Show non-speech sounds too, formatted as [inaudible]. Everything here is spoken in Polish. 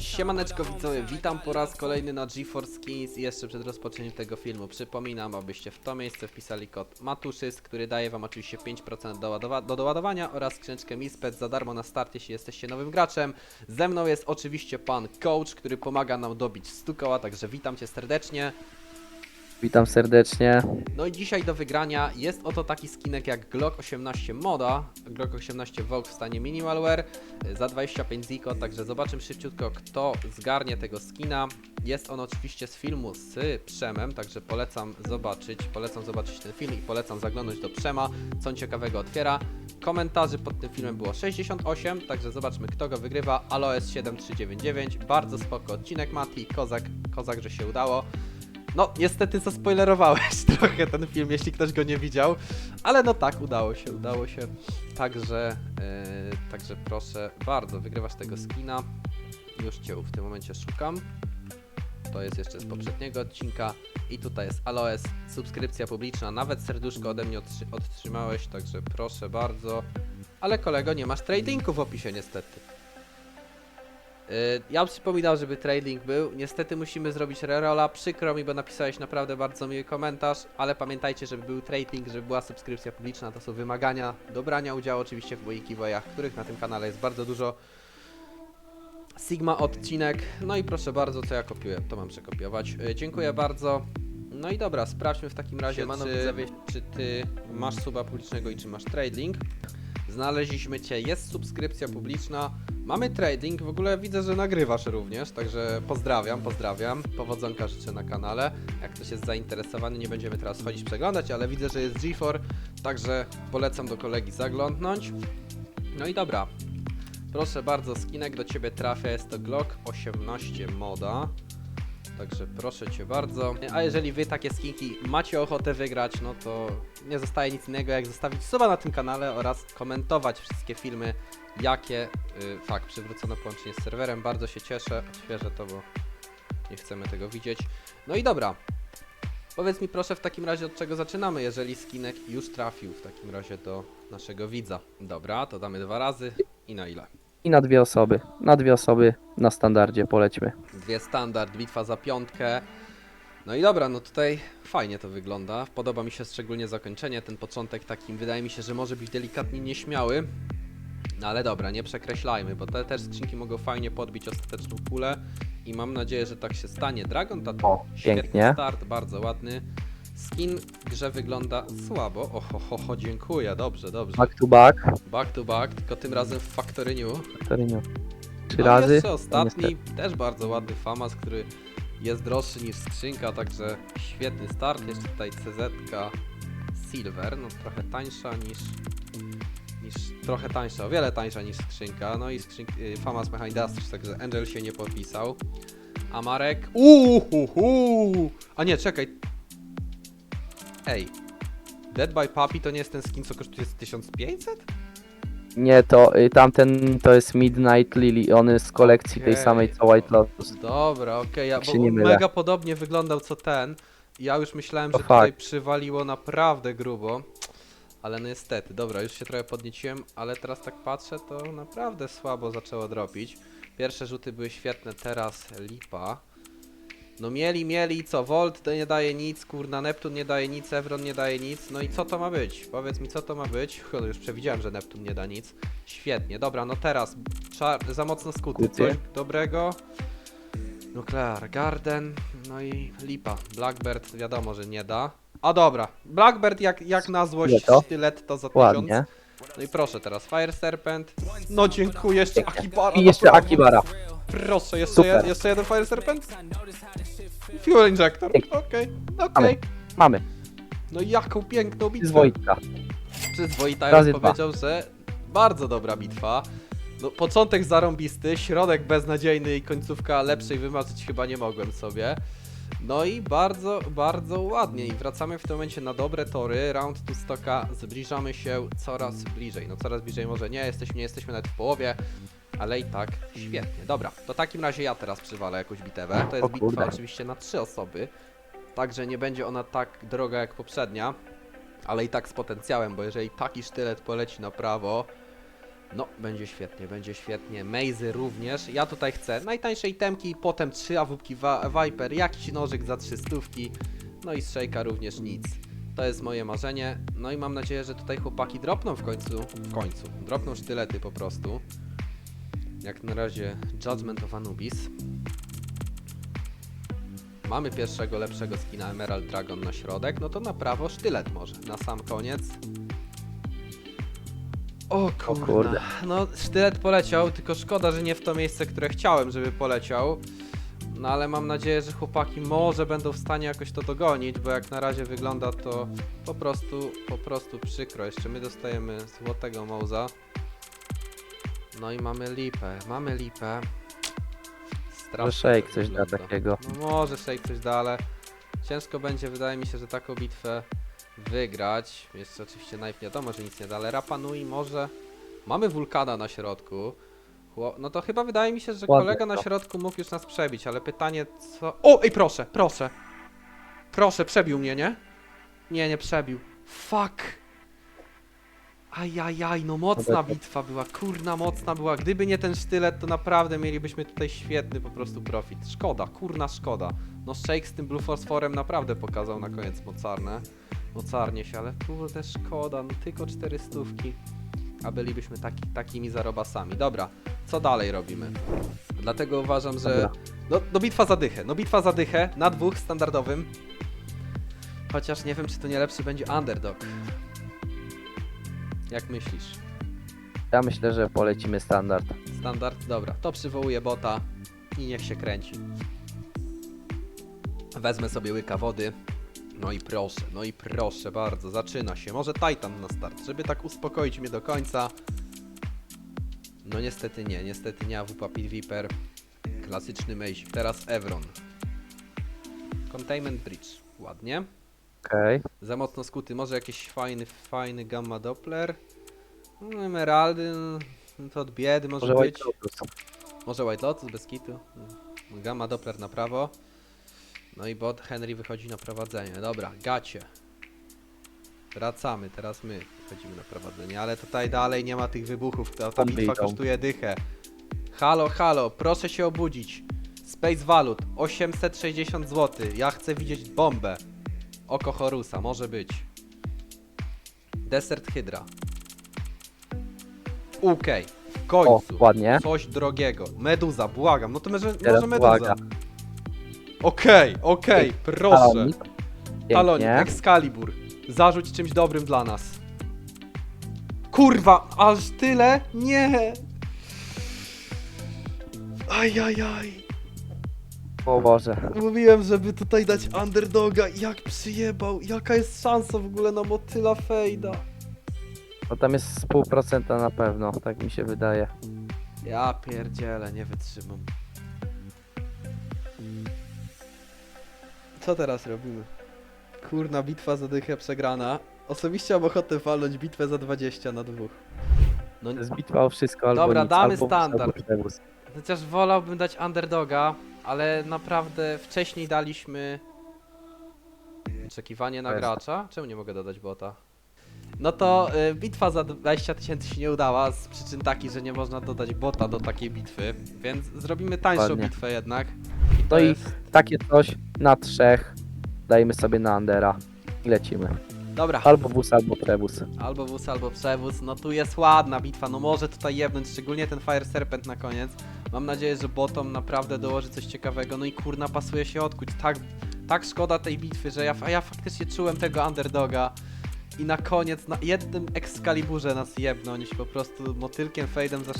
Siemaneczko widzowie, witam po raz kolejny na GeForce Skins i jeszcze przed rozpoczęciem tego filmu przypominam, abyście w to miejsce wpisali kod MATUSZYS, który daje wam oczywiście 5% do, do doładowania oraz skrzyneczkę Mispet za darmo na start, jeśli jesteście nowym graczem. Ze mną jest oczywiście pan Coach, który pomaga nam dobić 100 koła, także witam cię serdecznie. Witam serdecznie. No i dzisiaj do wygrania jest oto taki skinek jak Glock 18 Moda, Glock 18 Vogue w stanie Minimalware za 25 ziko, także zobaczymy szybciutko kto zgarnie tego skina. Jest on oczywiście z filmu z Przemem, także polecam zobaczyć, polecam zobaczyć ten film i polecam zaglądnąć do Przema, co on ciekawego otwiera. Komentarzy pod tym filmem było 68, także zobaczmy kto go wygrywa. Aloes 7399, bardzo spoko odcinek Mati, kozak, kozak, że się udało. No, niestety zaspoilerowałeś [laughs] trochę ten film, jeśli ktoś go nie widział, ale no tak, udało się, udało się. Także, yy, także proszę bardzo, wygrywasz tego skina. Już cię w tym momencie szukam. To jest jeszcze z poprzedniego odcinka. I tutaj jest Aloes, subskrypcja publiczna, nawet serduszko ode mnie otrzy- otrzymałeś, także proszę bardzo. Ale kolego, nie masz tradingu w opisie niestety. Yy, Ja bym przypominał, żeby trading był. Niestety musimy zrobić rerola. Przykro mi, bo napisałeś naprawdę bardzo miły komentarz, ale pamiętajcie, żeby był trading, żeby była subskrypcja publiczna. To są wymagania do brania udziału oczywiście w moich giveawayach, których na tym kanale jest bardzo dużo. Sigma odcinek. No i proszę bardzo, co ja kopiuję, to mam przekopiować. Yy, Dziękuję bardzo. No i dobra, sprawdźmy w takim razie, Siemano, czy, czy ty masz suba publicznego i czy masz trading. Znaleźliśmy Cię, jest subskrypcja publiczna, mamy trading, w ogóle widzę, że nagrywasz również, także pozdrawiam, pozdrawiam, powodzonka życzę na kanale. Jak ktoś jest zainteresowany, nie będziemy teraz chodzić przeglądać, ale widzę, że jest G4, także polecam do kolegi zaglądnąć. No i dobra, proszę bardzo, skinek do Ciebie trafia, jest to Glock 18 Moda. Także proszę Cię bardzo. A jeżeli Wy takie skinki macie ochotę wygrać, no to nie zostaje nic innego jak zostawić suba na tym kanale oraz komentować wszystkie filmy, jakie, yy, fakt, przywrócono połączenie z serwerem. Bardzo się cieszę, odświeżę to, bo nie chcemy tego widzieć. No i dobra. Powiedz mi proszę w takim razie od czego zaczynamy, jeżeli skinek już trafił w takim razie do naszego widza. Dobra, to damy dwa razy i na ile? I na dwie osoby. Na dwie osoby na standardzie polećmy. Dwie standard, bitwa za piątkę. No i dobra, no tutaj fajnie to wygląda. Podoba mi się szczególnie zakończenie, ten początek takim wydaje mi się, że może być delikatnie nieśmiały. No ale dobra, nie przekreślajmy, bo te też skrzynki mogą fajnie podbić ostateczną kulę i mam nadzieję, że tak się stanie. Dragon Tattoo, świetny pięknie. start, bardzo ładny. Skin w grze wygląda słabo. Oho, ho, ho, dziękuję, dobrze, dobrze. Back to back. Back to back, tylko tym razem w Factoryniu. Torynio. Trzy No razy. jeszcze ostatni, też bardzo ładny FAMAS, który jest droższy niż skrzynka, także świetny start. Jeszcze tutaj CZ Silver, no trochę tańsza niż, niż trochę tańsza, o wiele tańsza niż skrzynka. No i skrzynk, y, FAMAS Mecha Industries, także Angel się nie podpisał. A Marek, uuuu, a nie, czekaj. Ej, Dead by Puppy to nie jest ten skin, co kosztuje z 1500? Nie, to y, tamten to jest Midnight Lily. On jest z kolekcji tej Okej. samej co White Lotus. Dobra, okej, ja Jak bo się nie mylę. mega podobnie wyglądał co ten. Ja już myślałem, To że tutaj fakt. przywaliło naprawdę grubo. Ale no niestety, dobra, już się trochę podnieciłem, ale teraz tak patrzę, to naprawdę słabo zaczęło dropić. Pierwsze rzuty były świetne, teraz lipa. No mieli, mieli, co? Volt to nie daje nic, kurna, Neptun nie daje nic, Evron nie daje nic. No i co to ma być? Powiedz mi, co to ma być? Chyba już przewidziałem, że Neptun nie da nic. Świetnie, dobra, no teraz czar- za mocno skuty. Skuty. Coś dobrego. Nuclear Garden, no i lipa. Blackbird wiadomo, że nie da. A dobra, Blackbird jak, jak na złość to? sztylet to za Ładnie. tysiąc. No i proszę teraz Fire Serpent. No dziękuję, jeszcze. Akibara. I jeszcze naprawdę. Akibara. Proszę, jeszcze, Super. jed, jeszcze jeden Fire Serpent? Fuel Injector, okej, Pięknie. okej. Mamy. Mamy. No jaką piękną bitwę. Przyzwoita, ja Razy dwa. powiedział, że bardzo dobra bitwa. No, początek zarąbisty, środek beznadziejny i końcówka lepszej wymarzyć chyba nie mogłem sobie. No i bardzo, bardzo ładnie. I wracamy w tym momencie na dobre tory, round to stocka, zbliżamy się coraz bliżej, no coraz bliżej może nie, jesteśmy, nie jesteśmy nawet w połowie, ale i tak świetnie. Dobra, to w takim razie ja teraz przywalę jakąś bitewę, to jest bitwa oczywiście na trzy osoby, także nie będzie ona tak droga jak poprzednia, ale i tak z potencjałem, bo jeżeli taki sztylet poleci na prawo, No, będzie świetnie, będzie świetnie. Mazy również. Ja tutaj chcę najtańszej temki, potem trzy awupki Viper, jakiś nożyk za trzy stówki, no i z również nic. To jest moje marzenie. No i mam nadzieję, że tutaj chłopaki dropną w końcu, w końcu, dropną sztylety po prostu. Jak na razie Judgment of Anubis. Mamy pierwszego lepszego skina Emerald Dragon na środek, no to na prawo sztylet może. Na sam koniec. O kurde. kurde. No sztylet poleciał, tylko szkoda, że nie w to miejsce, które chciałem, żeby poleciał. No ale mam nadzieję, że chłopaki może będą w stanie jakoś to dogonić, bo jak na razie wygląda to po prostu, po prostu przykro. Jeszcze my dostajemy złotego Mouza. No i mamy lipę, mamy lipę. Strasznie Może Shake to coś da wygląda. takiego. No może Shake coś da, ale ciężko będzie, wydaje mi się, że taką bitwę wygrać. Jeszcze oczywiście najpierw wiadomo, że nic nie da, ale Rapanui może... Mamy Wulkana na środku. Chło- No to chyba wydaje mi się, że Ładnie kolega na środku mógł już nas przebić, ale pytanie co... O, ej proszę, proszę! Proszę, przebił mnie, nie? Nie, nie przebił. Fuck! Ajajaj, no mocna Dobra. bitwa była, kurna mocna była. Gdyby nie ten sztylet, to naprawdę mielibyśmy tutaj świetny po prostu profit. Szkoda, kurna szkoda. No Shake z tym Blue Phosphorem naprawdę pokazał na koniec mocarne. Mocarnie się, ale kurde szkoda, no tylko cztery stówki. A bylibyśmy taki, takimi zarobasami. Dobra, co dalej robimy? Dlatego uważam, że... No, no bitwa za dychę, no bitwa za dychę na dwóch standardowym. Chociaż nie wiem, czy to nie lepszy będzie underdog. Jak myślisz? Ja myślę, że polecimy standard. Standard? Dobra, to przywołuję bota i niech się kręci. Wezmę sobie łyka wody. No i proszę, no i proszę bardzo, zaczyna się. Może Titan na start, żeby tak uspokoić mnie do końca. No niestety nie, niestety nie AWP Pit Viper. Klasyczny mejsik. Teraz Evron. Containment Bridge. Ładnie. Okej. Za mocno skuty. Może jakiś fajny, fajny gamma doppler. No, emeraldy, no to od biedy może, Może być. White Lotus. Może White Lotus bez kitu. Gamma Doppler na prawo. No i bot Henry wychodzi na prowadzenie. Dobra, gacie. Wracamy, teraz my wchodzimy na prowadzenie, ale tutaj dalej nie ma tych wybuchów. Ta, ta bitwa kosztuje dychę. Halo, halo, proszę się obudzić. Space Valut 860 zł. Ja chcę widzieć bombę. Oko Horusa, może być. Desert Hydra. Okej, w O, końcu. ładnie. Coś drogiego. Meduza, błagam. No to może, może meduza. błaga. Okej, okej, proszę. Talonik. Talonik. Excalibur. Zarzuć czymś dobrym dla nas. Kurwa, aż tyle? Nie. Ajajaj. O Boże. Mówiłem, żeby tutaj dać underdoga. Jak przyjebał. Jaka jest szansa w ogóle na motyla fejda? No tam jest z pół procenta na pewno, tak mi się wydaje. Ja pierdzielę, nie wytrzymam. Co teraz robimy? Kurna, bitwa za dychę przegrana. Osobiście mam ochotę walnąć bitwę za 20 na dwóch. No To jest bitwa o wszystko albo Dobra, nic, damy albo standard. albo przewóz. Chociaż wolałbym dać underdoga, ale naprawdę wcześniej daliśmy oczekiwanie na gracza. Czemu nie mogę dodać bota? No to y, bitwa za 20 tysięcy się nie udała z przyczyn takich, że nie można dodać bota do takiej bitwy, więc zrobimy tańszą bitwę jednak. No To i jest- takie coś na trzech dajmy sobie na Andera i lecimy. Dobra, Albo wóz, albo przewóz. albo wóz, albo przewóz. No tu jest ładna bitwa, no może tutaj jebnąć, szczególnie ten Fire Serpent na koniec. Mam nadzieję, że bottom naprawdę dołoży coś ciekawego. No i kurna, pasuje się odkuć. Tak, tak szkoda tej bitwy, że ja, a ja faktycznie czułem tego underdoga. I na koniec, na jednym Excaliburze nas jebnąć, po prostu motylkiem, fejdem za